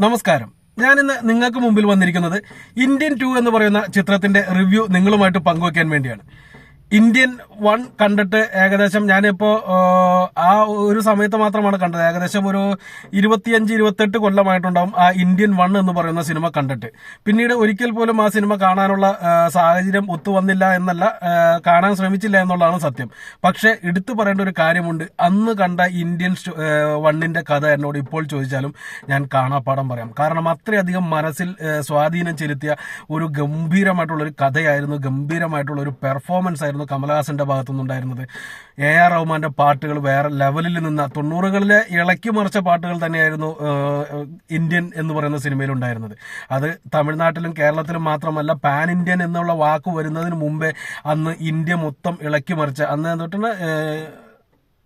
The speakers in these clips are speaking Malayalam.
നമസ്കാരം. ഞാനിന്ന് നിങ്ങൾക്ക് മുമ്പിൽ വന്നിരിക്കുന്നത് ഇന്ത്യൻ ടു എന്ന് പറയുന്ന ചിത്രത്തിന്റെ റിവ്യൂ നിങ്ങളുമായിട്ട് പങ്കുവയ്ക്കാൻ വേണ്ടിയാണ്. ഇന്ത്യൻ വൺ കണ്ടിട്ട് ഏകദേശം ഞാനിപ്പോ ആ, ഒരു സമയത്ത് മാത്രമാണ് കണ്ടത്. ഏകദേശം ഒരു ഇരുപത്തിയഞ്ച് ഇരുപത്തെട്ട് കൊല്ലമായിട്ടുണ്ടാവും ആ ഇന്ത്യൻ വൺ എന്ന് പറയുന്ന സിനിമ കണ്ടിട്ട്. പിന്നീട് ഒരിക്കൽ പോലും ആ സിനിമ കാണാനുള്ള സാഹചര്യം ഒത്തുവന്നില്ല എന്നല്ല കാണാൻ ശ്രമിച്ചില്ല എന്നുള്ളതാണ് സത്യം. പക്ഷെ എടുത്തു പറയേണ്ട ഒരു കാര്യമുണ്ട്. അന്ന് കണ്ട ഇന്ത്യൻ വണ്ണിന്റെ കഥ എന്നോട് ഇപ്പോൾ ചോദിച്ചാലും ഞാൻ കാണാപ്പാടം പറയാം. കാരണം അത്രയധികം മനസ്സിൽ സ്വാധീനം ചെലുത്തിയ ഒരു ഗംഭീരമായിട്ടുള്ള ഒരു കഥയായിരുന്നു ഗംഭീരമായിട്ടുള്ള ഒരു പെർഫോമൻസ് ആയിരുന്നു കമലഹാസന്റെ ഭാഗത്തുനിന്നുണ്ടായിരുന്നത് എ ആർ റഹ്മാന്റെ പാട്ടുകൾ വേറെ ലെവലിൽ നിന്ന തൊണ്ണൂറുകളിലെ ഇളക്കി മറിച്ച പാട്ടുകൾ തന്നെയായിരുന്നു ഇന്ത്യൻ എന്ന് പറയുന്ന സിനിമയിൽ ഉണ്ടായിരുന്നത്. അത് തമിഴ്നാട്ടിലും കേരളത്തിലും മാത്രമല്ല പാൻ ഇന്ത്യൻ എന്നുള്ള വാക്ക് വരുന്നതിന് മുമ്പേ അന്ന് ഇന്ത്യ മൊത്തം ഇളക്കി മറിച്ച അന്ന് തൊട്ടുള്ള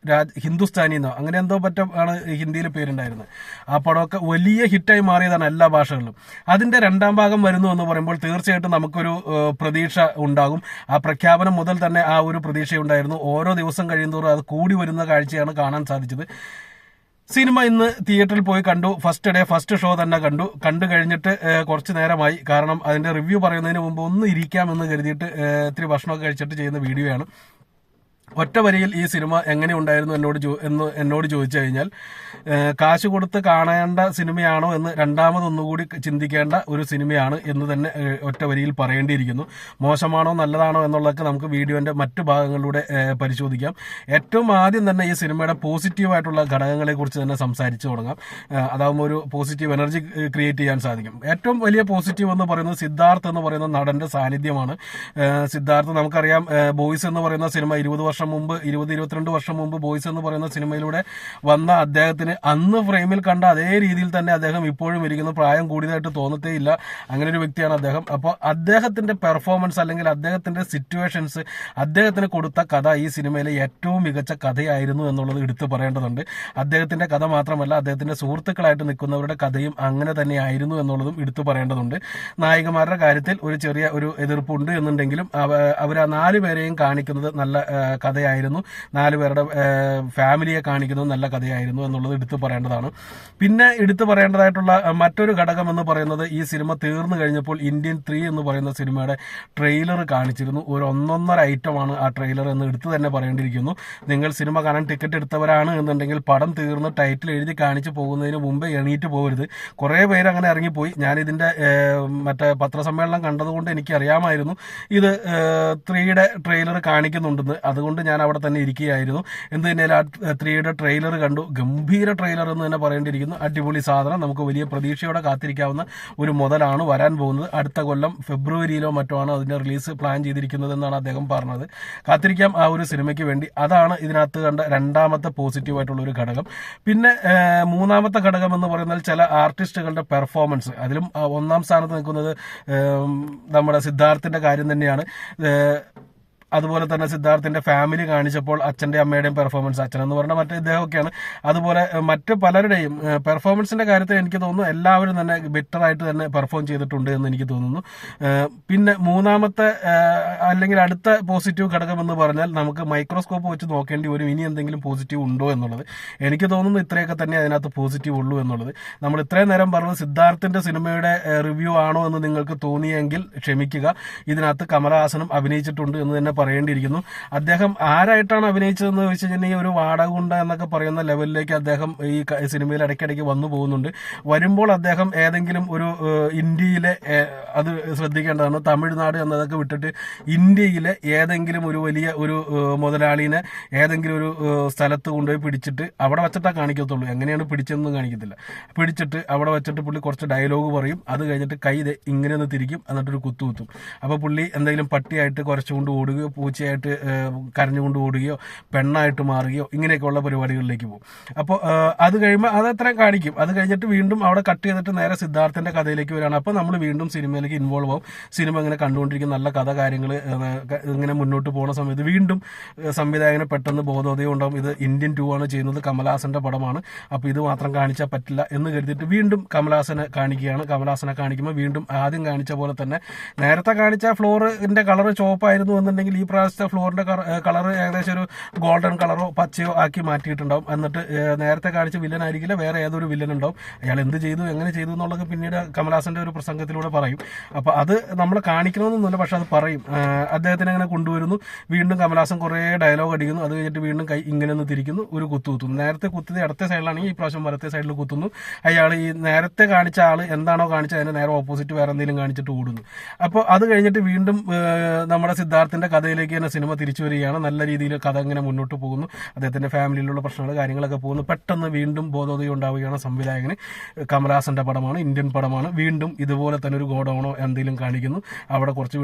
രാജ് ഹിന്ദുസ്ഥാനി എന്നോ അങ്ങനെ എന്തോ പറ്റും ആണ് ഹിന്ദിയിൽ പേരുണ്ടായിരുന്നത്. ആ പടമൊക്കെ വലിയ ഹിറ്റായി മാറിയതാണ് എല്ലാ ഭാഷകളിലും. അതിന്റെ രണ്ടാം ഭാഗം വരുന്നു എന്ന് പറയുമ്പോൾ തീർച്ചയായിട്ടും നമുക്കൊരു പ്രതീക്ഷ ഉണ്ടാകും. ആ പ്രഖ്യാപനം മുതൽ തന്നെ ആ ഒരു പ്രതീക്ഷയുണ്ടായിരുന്നു. ഓരോ ദിവസം കഴിയുന്നതോറും അത് കൂടി വരുന്ന കാഴ്ചയാണ് കാണാൻ സാധിച്ചത്. സിനിമ ഇന്ന് തിയേറ്ററിൽ പോയി കണ്ടു. ഫസ്റ്റ് ഡേ ഫസ്റ്റ് ഷോ തന്നെ കണ്ടു. കണ്ടു കഴിഞ്ഞിട്ട് കുറച്ച് നേരമായി. കാരണം അതിന്റെ റിവ്യൂ പറയുന്നതിന് മുമ്പ് ഒന്ന് ഇരിക്കാമെന്ന് കരുതിയിട്ട് ഇത്തിരി ഭക്ഷണമൊക്കെ കഴിച്ചിട്ട് ചെയ്യുന്ന വീഡിയോ ആണ് ഒറ്റ വരിയിൽ ഈ സിനിമ എങ്ങനെയുണ്ടായിരുന്നു എന്നോട് എന്ന് എന്നോട് ചോദിച്ചു കഴിഞ്ഞാൽ കാശ് കൊടുത്ത് കാണേണ്ട സിനിമയാണോ എന്ന് രണ്ടാമതൊന്നുകൂടി ചിന്തിക്കേണ്ട ഒരു സിനിമയാണ് എന്ന് തന്നെ ഒറ്റ വരിയിൽ പറയേണ്ടിയിരിക്കുന്നു. മോശമാണോ നല്ലതാണോ എന്നുള്ളതൊക്കെ നമുക്ക് വീഡിയോന്റെ മറ്റു ഭാഗങ്ങളിലൂടെ പരിശോധിക്കാം. ഏറ്റവും ആദ്യം തന്നെ ഈ സിനിമയുടെ പോസിറ്റീവായിട്ടുള്ള ഘടകങ്ങളെ കുറിച്ച് തന്നെ സംസാരിച്ചു തുടങ്ങാം. അതാകുമ്പോൾ ഒരു പോസിറ്റീവ് എനർജി ക്രിയേറ്റ് ചെയ്യാൻ സാധിക്കും. ഏറ്റവും വലിയ പോസിറ്റീവ് എന്ന് പറയുന്നത് സിദ്ധാർത്ഥ് എന്ന് പറയുന്ന നടന്റെ സാന്നിധ്യമാണ്. സിദ്ധാർത്ഥ് നമുക്കറിയാം ബോയ്സ് എന്ന് പറയുന്ന സിനിമ ഇരുപത് വർഷം മുമ്പ് ഇരുപത് ഇരുപത്തിരണ്ട് വർഷം മുമ്പ് ബോയ്സ് എന്ന് പറയുന്ന സിനിമയിലൂടെ വന്ന അദ്ദേഹത്തിന് അന്ന് ഫ്രെയിമിൽ കണ്ട അതേ രീതിയിൽ തന്നെ അദ്ദേഹം ഇപ്പോഴും ഇരിക്കുന്ന. പ്രായം കൂടിയതായിട്ട് തോന്നത്തേ ഇല്ല. അങ്ങനെ ഒരു വ്യക്തിയാണ് അദ്ദേഹം. അപ്പോൾ അദ്ദേഹത്തിന്റെ പെർഫോമൻസ് അല്ലെങ്കിൽ അദ്ദേഹത്തിന്റെ സിറ്റുവേഷൻസ് അദ്ദേഹത്തിന് കൊടുത്ത കഥ ഈ സിനിമയിലെ ഏറ്റവും മികച്ച കഥയായിരുന്നു എന്നുള്ളത് എടുത്തു പറയേണ്ടതുണ്ട്. അദ്ദേഹത്തിന്റെ കഥ മാത്രമല്ല അദ്ദേഹത്തിന്റെ സുഹൃത്തുക്കളായിട്ട് നിൽക്കുന്നവരുടെ കഥയും അങ്ങനെ തന്നെയായിരുന്നു എന്നുള്ളതും എടുത്തു പറയേണ്ടതുണ്ട്. നായികമാരുടെ കാര്യത്തിൽ ഒരു ചെറിയ ഒരു എതിർപ്പുണ്ട് എന്നുണ്ടെങ്കിലും അവർ ആ നാല് പേരെയും കാണിക്കുന്നത് നല്ല കഥയായിരുന്നു. നാല് പേരുടെ ഫാമിലിയെ കാണിക്കുന്നത് നല്ല കഥയായിരുന്നു എന്നുള്ളത് എടുത്തു പറയേണ്ടതാണ്. പിന്നെ എടുത്തു പറയേണ്ടതായിട്ടുള്ള മറ്റൊരു ഘടകം എന്ന് പറയുന്നത് ഈ സിനിമ തീർന്നു കഴിഞ്ഞപ്പോൾ ഇന്ത്യൻ ത്രീ എന്ന് പറയുന്ന സിനിമയുടെ ട്രെയിലർ കാണിച്ചിരുന്നു. ഒരു ഒന്നൊന്നര ഐറ്റമാണ് ആ ട്രെയിലർ എന്ന് എടുത്തു തന്നെ പറയേണ്ടിയിരിക്കുന്നു. നിങ്ങൾ സിനിമ കാണാൻ ടിക്കറ്റ് എടുത്തവരാണ് എന്നുണ്ടെങ്കിൽ പടം തീർന്ന് ടൈറ്റിൽ എഴുതി കാണിച്ചു പോകുന്നതിന് മുമ്പേ എണീറ്റ് പോകരുത്. കുറേ പേര് അങ്ങനെ ഇറങ്ങിപ്പോയി. ഞാൻ ഇതിന്റെ മറ്റേ പത്രസമ്മേളനം കണ്ടതുകൊണ്ട് എനിക്ക് അറിയാമായിരുന്നു ഇത് ത്രീയുടെ ട്രെയിലർ കാണിക്കുന്നുണ്ടെന്ന്. അതുകൊണ്ട് ഞാൻ അവിടെ തന്നെ ഇരിക്കുകയായിരുന്നു. എന്ത് തന്നെയാലും ആ ത്രീയുടെ ട്രെയിലർ കണ്ടു. ഗംഭീര ട്രെയിലർ എന്ന് തന്നെ പറയേണ്ടിയിരിക്കുന്നു. അടിപൊളി സാധനം. നമുക്ക് വലിയ പ്രതീക്ഷയോടെ കാത്തിരിക്കാവുന്ന ഒരു മുതലാണ് വരാൻ പോകുന്നത്. അടുത്ത കൊല്ലം ഫെബ്രുവരിയിലോ മറ്റോ ആണ് അതിന്റെ റിലീസ് പ്ലാൻ ചെയ്തിരിക്കുന്നത് എന്നാണ് അദ്ദേഹം പറഞ്ഞത്. കാത്തിരിക്കാം ആ ഒരു സിനിമയ്ക്ക് വേണ്ടി. അതാണ് ഇതിനകത്ത് കണ്ട രണ്ടാമത്തെ പോസിറ്റീവ് ആയിട്ടുള്ള ഒരു ഘടകം. പിന്നെ മൂന്നാമത്തെ ഘടകം എന്ന് പറയുന്നത് ചില ആർട്ടിസ്റ്റുകളുടെ പെർഫോമൻസ്. അതിലും ഒന്നാം സ്ഥാനത്ത് നിൽക്കുന്നത് നമ്മുടെ സിദ്ധാർത്ഥിന്റെ കാര്യം തന്നെയാണ്. അതുപോലെ തന്നെ സിദ്ധാർത്ഥിന്റെ ഫാമിലി കാണിച്ചപ്പോൾ അച്ഛന്റെ അമ്മയുടെയും പെർഫോമൻസ് അച്ഛൻ എന്ന് പറഞ്ഞാൽ മറ്റേ ഇദ്ദേഹമൊക്കെയാണ്. അതുപോലെ മറ്റ് പലരുടെയും പെർഫോമൻസിന്റെ കാര്യത്തിൽ എനിക്ക് തോന്നുന്നു എല്ലാവരും തന്നെ ബെറ്റർ ആയിട്ട് തന്നെ പെർഫോം ചെയ്തിട്ടുണ്ട് എന്ന് എനിക്ക് തോന്നുന്നു. പിന്നെ മൂന്നാമത്തെ അല്ലെങ്കിൽ അടുത്ത പോസിറ്റീവ് ഘടകം എന്ന് പറഞ്ഞാൽ നമുക്ക് മൈക്രോസ്കോപ്പ് വെച്ച് നോക്കേണ്ടി വരും ഇനി എന്തെങ്കിലും പോസിറ്റീവ് ഉണ്ടോ എന്നുള്ളത്. എനിക്ക് തോന്നുന്നു ഇത്രയൊക്കെ തന്നെ അതിനകത്ത് പോസിറ്റീവ് ഉള്ളൂ എന്നുള്ളത്. നമ്മൾ ഇത്രയും നേരം പറഞ്ഞത് സിദ്ധാർത്ഥിന്റെ സിനിമയുടെ റിവ്യൂ ആണോ എന്ന് നിങ്ങൾക്ക് തോന്നിയെങ്കിൽ ക്ഷമിക്കുക. ഇതിനകത്ത് കമലഹാസനും അഭിനയിച്ചിട്ടുണ്ട് എന്ന് തന്നെ പറയേണ്ടിയിരിക്കുന്നു. അദ്ദേഹം ആരായിട്ടാണ് അഭിനയിച്ചതെന്ന് വെച്ച് കഴിഞ്ഞാൽ ഒരു വാടകുണ്ട എന്നൊക്കെ പറയുന്ന ലെവലിലേക്ക് അദ്ദേഹം ഈ സിനിമയിൽ ഇടയ്ക്കിടയ്ക്ക് വന്നു പോകുന്നുണ്ട്. വരുമ്പോൾ അദ്ദേഹം ഏതെങ്കിലും ഒരു ഇന്ത്യയിലെ അത് ശ്രദ്ധിക്കേണ്ടതാണ് തമിഴ്നാട് എന്നതൊക്കെ വിട്ടിട്ട് ഇന്ത്യയിലെ ഏതെങ്കിലും ഒരു വലിയ ഒരു മുതലാളിനെ ഏതെങ്കിലും ഒരു സ്ഥലത്ത് കൊണ്ടുപോയി പിടിച്ചിട്ട് അവിടെ വെച്ചിട്ടാ കാണിക്കത്തുള്ളൂ. എങ്ങനെയാണ് പിടിച്ചതെന്നും കാണിക്കത്തില്ല. പിടിച്ചിട്ട് അവിടെ വെച്ചിട്ട് പുള്ളി കുറച്ച് ഡയലോഗ് പറയും. അത് കഴിഞ്ഞിട്ട് കൈ ഇങ്ങനെ ഒന്ന് തിരിക്കും. എന്നിട്ടൊരു കുത്തു കുത്തും. അപ്പോൾ പുള്ളി എന്തെങ്കിലും പട്ടിയായിട്ട് കുറച്ചുകൊണ്ട് ഓടുകയോ പൂച്ചയായിട്ട് കരഞ്ഞുകൊണ്ട് ഓടുകയോ പെണ്ണായിട്ട് മാറുകയോ ഇങ്ങനെയൊക്കെയുള്ള പരിപാടികളിലേക്ക് പോകും. അപ്പോൾ അത് കഴിയുമ്പോൾ അത് അത്രയും കാണിക്കും. അത് കഴിഞ്ഞിട്ട് വീണ്ടും അവിടെ കട്ട് ചെയ്തിട്ട് നേരെ സിദ്ധാർത്ഥന്റെ കഥയിലേക്ക് വരികയാണ് അപ്പോൾ നമ്മൾ വീണ്ടും സിനിമയിലേക്ക് ഇൻവോൾവ് ആവും. സിനിമ ഇങ്ങനെ കണ്ടുകൊണ്ടിരിക്കുന്ന നല്ല കഥ കാര്യങ്ങൾ ഇങ്ങനെ മുന്നോട്ട് പോകുന്ന സമയത്ത് വീണ്ടും സംവിധായകന് പെട്ടെന്ന് ബോധോദയം ഉണ്ടാവും. ഇത് ഇന്ത്യൻ ടു ആണ് ചെയ്യുന്നത്. കമലഹാസന്റെ പടമാണ്. അപ്പോൾ ഇത് മാത്രം കാണിച്ചാൽ പറ്റില്ല എന്ന് കരുതിയിട്ട് വീണ്ടും കമലഹാസനെ കാണിക്കുകയാണ്. കമലഹാസനെ കാണിക്കുമ്പോൾ വീണ്ടും ആദ്യം കാണിച്ച പോലെ തന്നെ നേരത്തെ കാണിച്ച ഫ്ലോറിന്റെ കളർ ചോപ്പായിരുന്നു എന്നുണ്ടെങ്കിൽ ഈ പ്രാവശ്യത്തെ ഫ്ലോറിന്റെ കളർ ഏകദേശം ഒരു ഗോൾഡൻ കളറോ പച്ചയോ ആക്കി മാറ്റിയിട്ടുണ്ടാവും. എന്നിട്ട് നേരത്തെ കാണിച്ച വില്ലൻ ആയിരിക്കില്ല വേറെ ഏതൊരു വില്ലൻ ഉണ്ടാവും. അയാൾ എന്ത് ചെയ്തു എങ്ങനെ ചെയ്തു എന്നുള്ളത് പിന്നീട് കമലഹാസന്റെ ഒരു പ്രസംഗത്തിലൂടെ പറയും. അപ്പൊ അത് നമ്മൾ കാണിക്കണമെന്നൊന്നുമില്ല പക്ഷെ അത് പറയും. അദ്ദേഹത്തിന് അങ്ങനെ കൊണ്ടുവരുന്നു. വീണ്ടും കമലഹാസൻ കുറേ ഡയലോഗ് അടിക്കുന്നു. അത് കഴിഞ്ഞിട്ട് വീണ്ടും കൈ ഇങ്ങനെ ഒന്ന് തിരിക്കുന്നു. ഒരു കുത്തു കുത്തുന്നു. നേരത്തെ കുത്തിയത് ഇടത്തെ സൈഡിലാണെങ്കിൽ ഈ പ്രാവശ്യം വലത്തെ സൈഡിൽ കുത്തുന്നു. അയാൾ ഈ നേരത്തെ കാണിച്ച ആൾ എന്താണോ കാണിച്ചത് അതിന്റെ നേരെ ഓപ്പോസിറ്റ് വേറെ എന്തെങ്കിലും കാണിച്ചിട്ട് ഓടുന്നു. അപ്പോൾ അത് കഴിഞ്ഞിട്ട് വീണ്ടും നമ്മുടെ സിദ്ധാർത്ഥിന്റെ കഥയിലേക്ക് തന്നെ സിനിമ തിരിച്ചു വരികയാണ്. നല്ല രീതിയിൽ കഥ ഇങ്ങനെ മുന്നോട്ട് പോകുന്നു. അദ്ദേഹത്തിന്റെ ഫാമിലിയിലുള്ള പ്രശ്നങ്ങൾ കാര്യങ്ങളൊക്കെ പോകുന്നു. പെട്ടെന്ന് വീണ്ടും ബോധോദയം ഉണ്ടാവുകയാണ് സംവിധായകന്. കമലഹാസന്റെ പടമാണ് ഇന്ത്യൻ പടമാണ്. വീണ്ടും ഇതുപോലെ തന്നെ ഒരു ഗോഡൌണോ എന്തെങ്കിലും കാണിക്കുന്നു. അവിടെ കുറച്ച്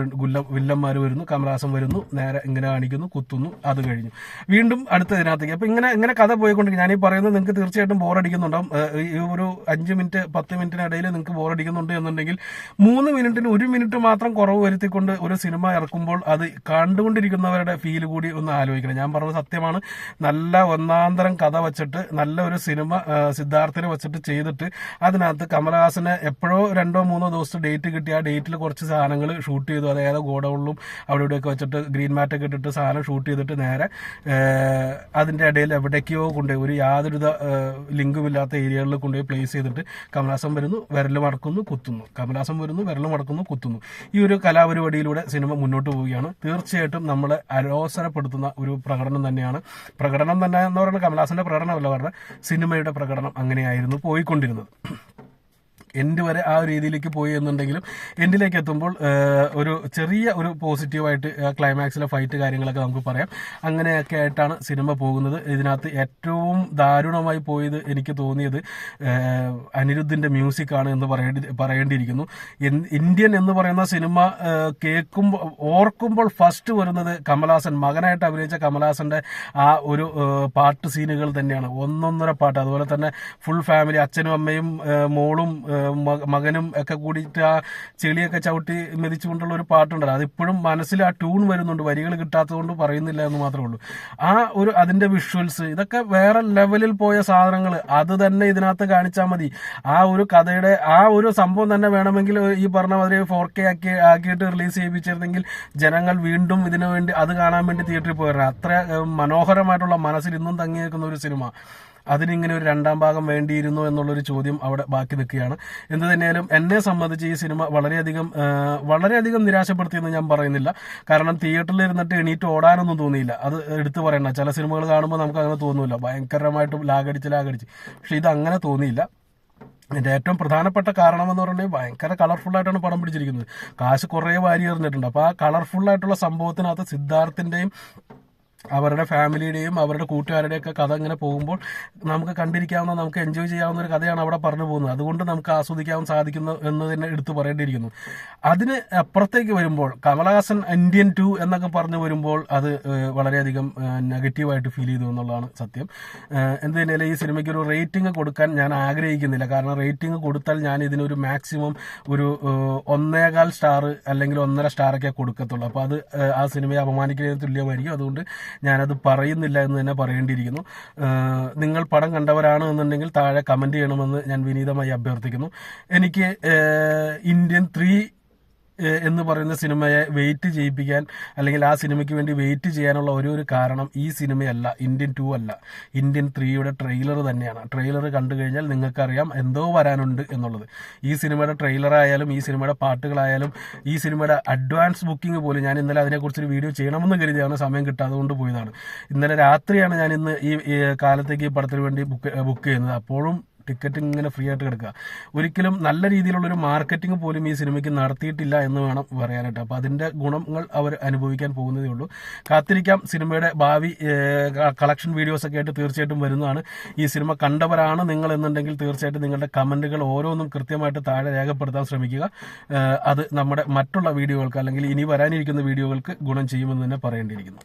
വില്ലന്മാർ വരുന്നു. കമലഹാസൻ വരുന്നു. നേരെ ഇങ്ങനെ കാണിക്കുന്നു കുത്തുന്നു. അത് കഴിഞ്ഞു. വീണ്ടും അടുത്ത ഇതിനകത്തേക്ക്. അപ്പൊ ഇങ്ങനെ ഇങ്ങനെ കഥ പോയിക്കൊണ്ടിരിക്കും ഞാനീ പറയുന്നത് നിങ്ങൾക്ക് തീർച്ചയായിട്ടും ബോറടിക്കുന്നുണ്ടാവും. ഈ ഒരു അഞ്ച് മിനിറ്റ് പത്ത് മിനിറ്റിനിടയിൽ നിങ്ങൾക്ക് ബോറടിക്കുന്നുണ്ട് എന്നുണ്ടെങ്കിൽ മൂന്ന് മിനിറ്റിന് ഒരു മിനിറ്റ് മാത്രം കുറവ് വരുത്തിക്കൊണ്ട് ഒരു സിനിമ ഇറക്കുമ്പോൾ അത് കണ്ടുകൊണ്ടിരിക്കുന്നവരുടെ ഫീൽ കൂടി ഒന്ന് ആലോചിക്കണം. ഞാൻ പറഞ്ഞത് സത്യമാണ്. നല്ല ഒന്നാന്തരം കഥ വെച്ചിട്ട് നല്ല ഒരു സിനിമ സിദ്ധാർത്ഥിനെ വെച്ചിട്ട് ചെയ്തിട്ട് അതിനകത്ത് കമലഹാസന് എപ്പോഴോ രണ്ടോ മൂന്നോ ദിവസത്തെ ഡേറ്റ് കിട്ടി. ആ ഡേറ്റിൽ കുറച്ച് സാധനങ്ങൾ ഷൂട്ട് ചെയ്തു. അതായത് ഗോഡൌണിലും അവിടെ ഇവിടെയൊക്കെ വെച്ചിട്ട് ഗ്രീൻ മാറ്റൊക്കെ ഇട്ടിട്ട് സാധനം ഷൂട്ട് ചെയ്തിട്ട് നേരെ അതിന്റെ ഇടയിൽ എവിടേക്കോ കൊണ്ടുപോയി. ഒരു യാതൊരുവിധ ലിങ്കുമില്ലാത്ത ഏരിയകളിൽ കൊണ്ടുപോയി പ്ലേസ് ചെയ്തിട്ട് കമലഹാസൻ വരുന്നു വിരൽ മടക്കുന്നു കുത്തുന്നു. കമലഹാസൻ വരുന്നു വിരൽ മടക്കുന്നു കുത്തുന്നു. ഈ ഒരു കലാപരിപാടിയിലൂടെ സിനിമ മുന്നോട്ട് പോവുകയാണ്. തീർച്ചയായിട്ടും നമ്മളെ അലോസരപ്പെടുത്തുന്ന ഒരു പ്രകടനം തന്നെയാണ്. പ്രകടനം തന്നെ എന്ന് പറയുന്നത് കമലഹാസന്റെ പ്രകടനമല്ല പറഞ്ഞത് സിനിമയുടെ പ്രകടനം അങ്ങനെയായിരുന്നു പോയിക്കൊണ്ടിരുന്നത്. എൻഡ് വരെ ആ ഒരു രീതിയിലേക്ക് പോയി എന്നുണ്ടെങ്കിലും എൻഡിലേക്ക് എത്തുമ്പോൾ ഒരു ചെറിയ ഒരു പോസിറ്റീവായിട്ട് ക്ലൈമാക്സിലെ ഫൈറ്റ് കാര്യങ്ങളൊക്കെ നമുക്ക് പറയാം. അങ്ങനെയൊക്കെ ആയിട്ടാണ് സിനിമ പോകുന്നത്. ഇതിനകത്ത് ഏറ്റവും ദാരുണമായി പോയത് എനിക്ക് തോന്നിയത് അനിരുദ്ധിന്റെ അനിരുദ്ധിന്റെ മ്യൂസിക് ആണ് എന്ന് പറയേണ്ടി പറയേണ്ടിയിരിക്കുന്നു. ഇന്ത്യൻ എന്ന് പറയുന്ന സിനിമ കേൾക്കുമ്പോൾ ഓർക്കുമ്പോൾ ഫസ്റ്റ് വരുന്നത് കമലഹാസൻ മകനായിട്ട് അഭിനയിച്ച കമലഹാസന്റെ ആ ഒരു പാട്ട് സീനുകൾ തന്നെയാണ്. ഒന്നൊന്നര പാട്ട്. അതുപോലെ തന്നെ ഫുൾ ഫാമിലി അച്ഛനും അമ്മയും മോളും മകനും ഒക്കെ കൂടിയിട്ട് ആ ചെളിയൊക്കെ ചവിട്ടി മെതിച്ചുകൊണ്ടുള്ള ഒരു പാട്ടുണ്ടല്ലോ അതിപ്പോഴും മനസ്സിൽ ആ ട്യൂൺ വരുന്നുണ്ട്. വരികൾ കിട്ടാത്തതുകൊണ്ട് പറയുന്നില്ല എന്ന് മാത്രമേ ഉള്ളൂ. ആ ഒരു അതിന്റെ വിഷ്വൽസ് ഇതൊക്കെ വേറെ ലെവലിൽ പോയ സാധനങ്ങൾ. അത് തന്നെ ഇതിനകത്ത് കാണിച്ചാൽ മതി. ആ ഒരു കഥയുടെ ആ ഒരു സംഭവം തന്നെ വേണമെങ്കിൽ ഈ പറഞ്ഞ മാതിരി ഫോർ കെ ആക്കി ആക്കിയിട്ട് റിലീസ് ചെയ്യിപ്പിച്ചിരുന്നെങ്കിൽ ജനങ്ങൾ വീണ്ടും ഇതിനു വേണ്ടി അത് കാണാൻ വേണ്ടി തിയേറ്ററിൽ പോയിരുന്നു അത്ര മനോഹരമായിട്ടുള്ള മനസ്സിൽ ഇന്നും തങ്ങി നിൽക്കുന്ന ഒരു സിനിമ അതിനിങ്ങനെ ഒരു രണ്ടാം ഭാഗം വേണ്ടിയിരുന്നു എന്നുള്ളൊരു ചോദ്യം അവിടെ ബാക്കി നിൽക്കുകയാണ്. എന്ത് തന്നെയാലും എന്നെ സംബന്ധിച്ച് ഈ സിനിമ വളരെയധികം വളരെയധികം നിരാശപ്പെടുത്തിയെന്ന് ഞാൻ പറയുന്നില്ല. കാരണം തിയേറ്ററിൽ ഇരുന്നിട്ട് എണീറ്റ് ഓടാനൊന്നും തോന്നിയില്ല. അത് എടുത്തു പറയണ്ട. ചില സിനിമകൾ കാണുമ്പോൾ നമുക്ക് അങ്ങനെ തോന്നില്ല. ഭയങ്കരമായിട്ട് ലാഗടിച്ച് ലാഗടിച്ച്. പക്ഷെ ഇത് അങ്ങനെ തോന്നിയില്ല. ഇതിന്റെ ഏറ്റവും പ്രധാനപ്പെട്ട കാരണം എന്ന് പറഞ്ഞാൽ ഭയങ്കര കളർഫുൾ ആയിട്ടാണ് പടം പിടിച്ചിരിക്കുന്നത്. കാശ് കുറേ വാരി എറിഞ്ഞിട്ടുണ്ട്. അപ്പോൾ ആ കളർഫുൾ ആയിട്ടുള്ള സംഭവത്തിനകത്ത് സിദ്ധാർത്ഥിന്റെയും അവരുടെ ഫാമിലിയുടെയും അവരുടെ കൂട്ടുകാരുടെയൊക്കെ കഥ ഇങ്ങനെ പോകുമ്പോൾ നമുക്ക് കണ്ടിരിക്കാവുന്ന നമുക്ക് എൻജോയ് ചെയ്യാവുന്ന ഒരു കഥയാണ് അവിടെ പറഞ്ഞു പോകുന്നത്. അതുകൊണ്ട് നമുക്ക് ആസ്വദിക്കാൻ സാധിക്കുന്നു എന്ന് തന്നെ എടുത്തു പറയേണ്ടിയിരിക്കുന്നു. അതിന് അപ്പുറത്തേക്ക് വരുമ്പോൾ കമലഹാസൻ ഇന്ത്യൻ ടു എന്നൊക്കെ പറഞ്ഞു വരുമ്പോൾ അത് വളരെയധികം നെഗറ്റീവായിട്ട് ഫീൽ ചെയ്തു എന്നുള്ളതാണ് സത്യം. എന്ത് തന്നെയല്ലേ ഈ സിനിമയ്ക്ക് ഒരു റേറ്റിംഗ് കൊടുക്കാൻ ഞാൻ ആഗ്രഹിക്കുന്നില്ല. കാരണം റേറ്റിംഗ് കൊടുത്താൽ ഞാൻ ഇതിനൊരു മാക്സിമം ഒരു ഒന്നേകാൽ സ്റ്റാർ അല്ലെങ്കിൽ ഒന്നര സ്റ്റാറൊക്കെ കൊടുക്കത്തുള്ളൂ. അപ്പോൾ അത് ആ സിനിമയെ അപമാനിക്കുന്നതിന് തുല്യമായിരിക്കും. അതുകൊണ്ട് ഞാനത് പറയുന്നില്ല എന്ന് തന്നെ പറയേണ്ടിയിരിക്കുന്നു. നിങ്ങൾ പടം കണ്ടവരാണ് എന്നുണ്ടെങ്കിൽ താഴെ കമന്റ് ചെയ്യണമെന്ന് ഞാൻ വിനീതമായി അഭ്യർത്ഥിക്കുന്നു. എനിക്ക് ഇന്ത്യൻ ത്രീ എന്ന് പറയുന്ന സിനിമയെ വെയിറ്റ് ചെയ്യിപ്പിക്കാൻ അല്ലെങ്കിൽ ആ സിനിമയ്ക്ക് വേണ്ടി വെയിറ്റ് ചെയ്യാനുള്ള ഒരേ ഒരു കാരണം ഈ സിനിമയല്ല ഇന്ത്യൻ ടു അല്ല. ഇന്ത്യൻ ത്രീയുടെ ട്രെയിലർ തന്നെയാണ്. ട്രെയിലർ കണ്ടു കഴിഞ്ഞാൽ നിങ്ങൾക്കറിയാം എന്തോ വരാനുണ്ട് എന്നുള്ളത്. ഈ സിനിമയുടെ ട്രെയിലറായാലും ഈ സിനിമയുടെ പാട്ടുകളായാലും ഈ സിനിമയുടെ അഡ്വാൻസ് ബുക്കിംഗ് പോലും ഞാൻ ഇന്നലെ അതിനെക്കുറിച്ചൊരു വീഡിയോ ചെയ്യണമെന്ന് കരുതിയാണ് സമയം കിട്ടാതെ കൊണ്ട് പോയതാണ്. ഇന്നലെ രാത്രിയാണ് ഞാൻ ഇന്ന് ഈ കാലത്തേക്ക് ഈ പടത്തിന് വേണ്ടി ബുക്ക് ബുക്ക് ചെയ്യുന്നത്. അപ്പോഴും ടിക്കറ്റ് ഇങ്ങനെ ഫ്രീ ആയിട്ട് കിടക്കുക. ഒരിക്കലും നല്ല രീതിയിലുള്ളൊരു മാർക്കറ്റിംഗ് പോലും ഈ സിനിമയ്ക്ക് നടത്തിയിട്ടില്ല എന്ന് വേണം പറയാനായിട്ട്. അപ്പോൾ അതിന്റെ ഗുണങ്ങൾ അവർ അനുഭവിക്കാൻ പോകുന്നതേ ഉള്ളൂ. കാത്തിരിക്കാം. സിനിമയുടെ ഭാവി കളക്ഷൻ വീഡിയോസൊക്കെ ആയിട്ട് തീർച്ചയായിട്ടും വരുന്നതാണ്. ഈ സിനിമ കണ്ടവരാണ് നിങ്ങൾ എന്നുണ്ടെങ്കിൽ തീർച്ചയായിട്ടും നിങ്ങളുടെ കമന്റുകൾ ഓരോന്നും കൃത്യമായിട്ട് താഴെ രേഖപ്പെടുത്താൻ ശ്രമിക്കുക. അത് നമ്മുടെ മറ്റുള്ള വീഡിയോകൾക്ക് അല്ലെങ്കിൽ ഇനി വരാനിരിക്കുന്ന വീഡിയോകൾക്ക് ഗുണം ചെയ്യുമെന്ന് തന്നെ പറയേണ്ടിയിരിക്കുന്നു.